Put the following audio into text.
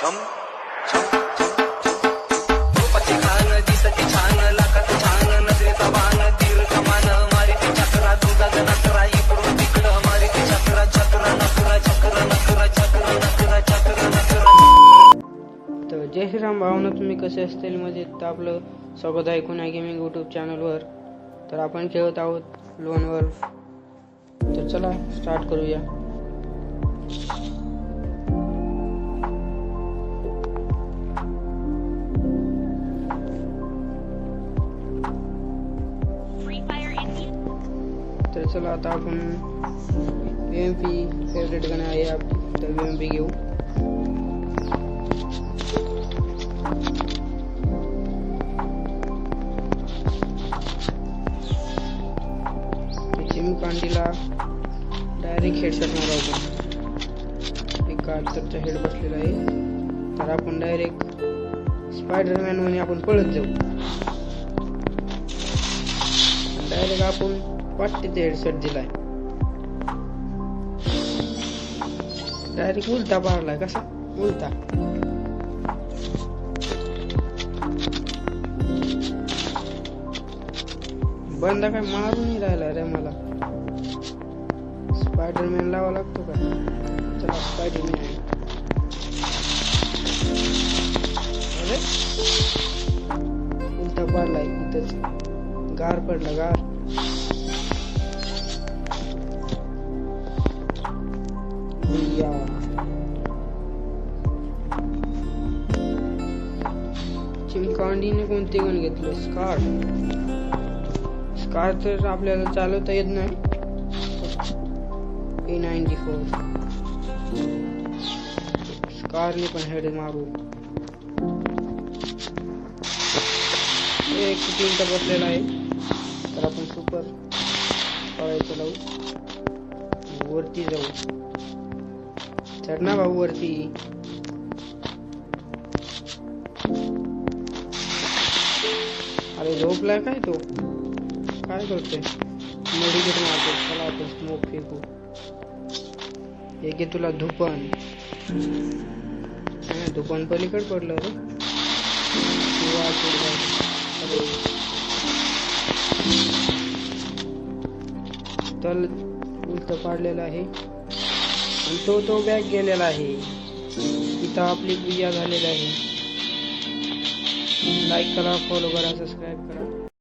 छम छम छम. रूपाची खान दिसती छान लाखात छान नजरेचा बाण तीर कमान मारिती चक्रा दुधात नकरा इकडून तिकडं मारिती चक्रा चक्रा नकरा चक्रा नकरा चक्रा नकरा चक्रा नकरा. तर जय श्रीराम भावना तुम्ही कसे असतील? म्हणजे तर आपलं स्वागत आहे कुणा गेमिंग यूट्यूब चॅनलवर तर आपण खेळत आहोत लोनवर तर चला स्टार्ट करूया. तर चला आता आपण एम पी फेवरेट गाणे आहे आपली तर एम पी घेऊ चिमकांडीला डायरेक्ट हेडशॉट मारू आपण एक गाडसरचा हेड बसलेला आहे. तर आपण डायरेक्ट स्पायडरमॅन म्हणे आपण पळत जाऊ. डायरेक्ट आपण वाटते ते हेडसेट दिलाय डायरेक्ट उलटा मारलाय कसा? उलटा। बंद काय मारून नाही राहिला रे मला। स्पायडरमॅन लावा लागतो का? चला स्पायडरमॅन अरे? उलटा पाडलाय इथंच। गार पडला, गार। चिमकांडीने कोणते गण घेतलं? स्कार स्कार तर आपल्याला चालवता येत नाही. ए नाईन्टी फोर स्कारने पण हेड मारू. एक मिनिट बसलेला आहे. तर आपण सुपर पळायचं लावू वरती जाऊ. चढ ना भाऊ वरती अरे झोपलाय काय तो? काय करतोय मेडिकेट मारतो चला आपण स्मोक फेकू हे घे तुला धुपन। हा, धुपन पलीकड पडलं रे. तल उलट पाडलेलं आहे आणि तो तो बॅग गेलेला आहे. इथं आपली पूजा झालेली आहे. लाईक करा फॉलो करा सबस्क्राईब करा.